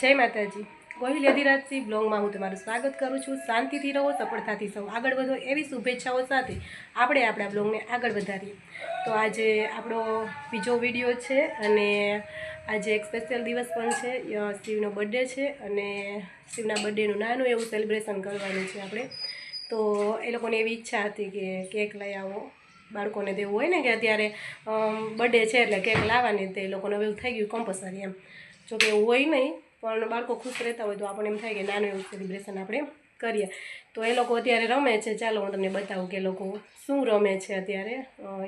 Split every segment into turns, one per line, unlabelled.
જય માતાજી. ગોહિલ અધિરાજસિંહ બ્લોગમાં હું તમારું સ્વાગત કરું છું. શાંતિથી રહો, સફળતાથી સૌ આગળ વધો, એવી શુભેચ્છાઓ સાથે આપણે આપણા બ્લોગને આગળ વધારીએ. તો આજે આપણો બીજો વીડિયો છે અને આજે એક સ્પેશિયલ દિવસ પણ છે. શિવનો બર્થડે છે અને શિવના બર્થડેનું નાનું એવું સેલિબ્રેશન કરવાનું છે આપણે. તો એ લોકોની એવી ઈચ્છા હતી કે કેક લઈ આવો. બાળકોને દેવું હોય ને કે અત્યારે બર્થડે છે એટલે કેક લાવવાની તે લોકોને એવું થઈ ગયું કમ્પલસરી એમ. જોકે એવું હોય નહીં પણ બાળકો ખુશ રહેતા હોય તો આપણને એમ થાય કે નાનું એવું સેલિબ્રેશન આપણે કરીએ. તો એ લોકો અત્યારે રમે છે. ચાલો હું તમને બતાવું કે એ લોકો શું રમે છે અત્યારે.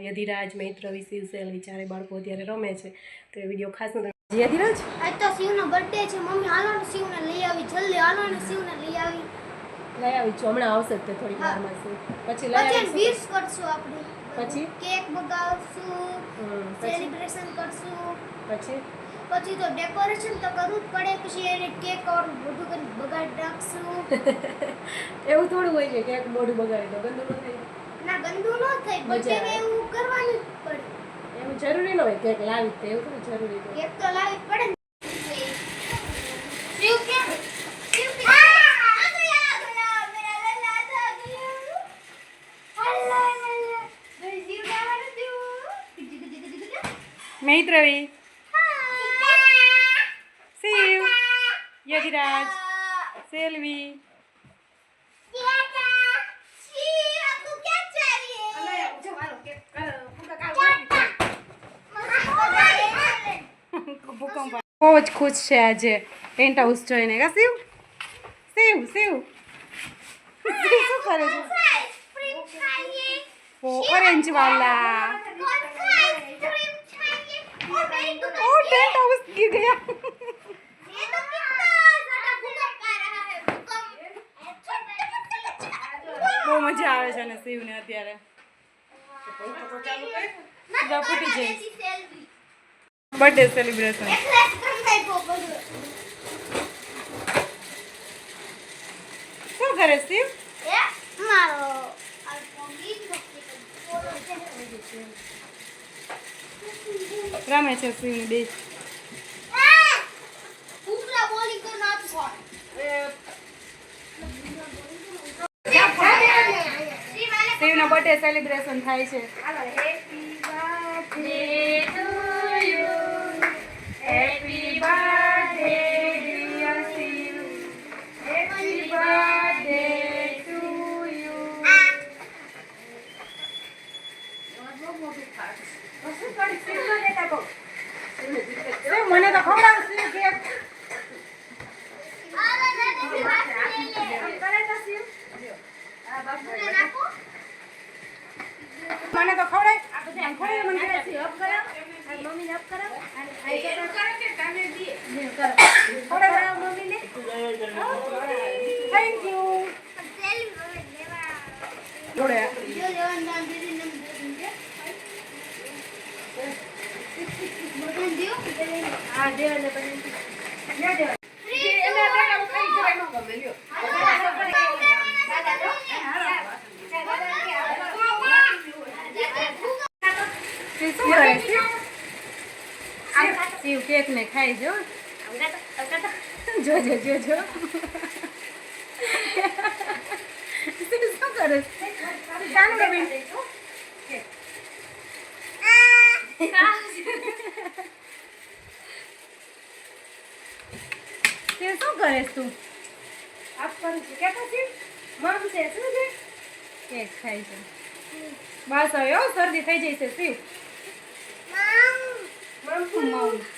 યધિરાજ મૈત્રવી શિવસેલ ચારે બાળકો અત્યારે રમે છે. તો એ વીડિયો ખાસ યધિરાજ
આજ તો શિવનો બર્થડે છે. મમ્મી હાલો ને શિવને લઈ આવી. જલ્દી હાલો ને શિવને લઈ આવી.
લઈ આવી છું. હમણાં આવશે જ તે થોડી વારમાં છે. પછી લઈ
પછી વીસ કરશું આપણે.
પછી?
કેક બગાવશું. સેલિબ્રેશન કરશું.
પછી?
પછી તો ડેકોરેશન તો કરવું જ પડે પછી એને કેક ઓર બધું કરી બગાડી નાખશું.
એવું થોડું હોય છે ક્યાંક મોઢું બગાડી દો ગંદુ ન થાય.
ના ગંદુ ન થાય બર્થડે એવું કરવાનું જ પડે.
એવું જરૂરી ન હોય કેક લાવી તે એવું થોડું જરૂરી હોય.
કેક તો લાવી પડે શિવ ગયા આ ગયા મેરા લલ્લા થા ગયા હલ્લા લલ્લા મેં શિવ લાવવાનું થયું જીગ જીગ જીગ જીગ
મૈત્રવી શિવ યધિરાજ સેલ્વી. ભૂકંપ બહુ જ ખુશ છે આજે પેન્ટ હાઉસ જોઈને. કા શિવ શિવ શિવ શું કરે છે? ઓરેન્જ વાલા. ઓ ટેન્ટ હાઉસ ગીર ગયા. બહુ મજા આવે છે ને શિવને અત્યારે. ફૂટી બર્થડે સેલિબ્રેશન શું કરે શિવ? રમે છે શિવની બે
બોલિંગ કરना આપો
શિવનો બર્થડે સેલિબ્રેશન થાય છે. ખવડાય ખવડાય મને ખવડાય. થેન્ક યુ જોડે હા દેવાને પછી લ્યો દેવા એમને બેટા ખાઈ જવાય ન ગમે લ્યો શિવ શું કરે શિવ શિવ કેક ને ખાઈ જો. જોજો જોજો. શું કરે તે શું કરે? તું આપ કરું? કે પછી મમ છે શું છે કેક ખાઈ છે બસ હવે શરદી થઈ છે શિવ. મમ શું મમ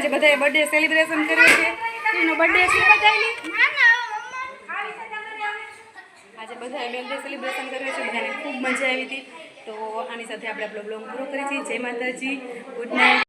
આજે બધાએ બર્થડે સેલિબ્રેશન કર્યું છે. એનો બર્થડે છે બધાની આજે બધાએ બર્થડે સેલિબ્રેશન કર્યું છે, બધાને ખૂબ મજા આવી હતી.
તો આની સાથે આપણે આપણો બ્લોગ પૂરો કરીએ છીએ. જય માતાજી. Good night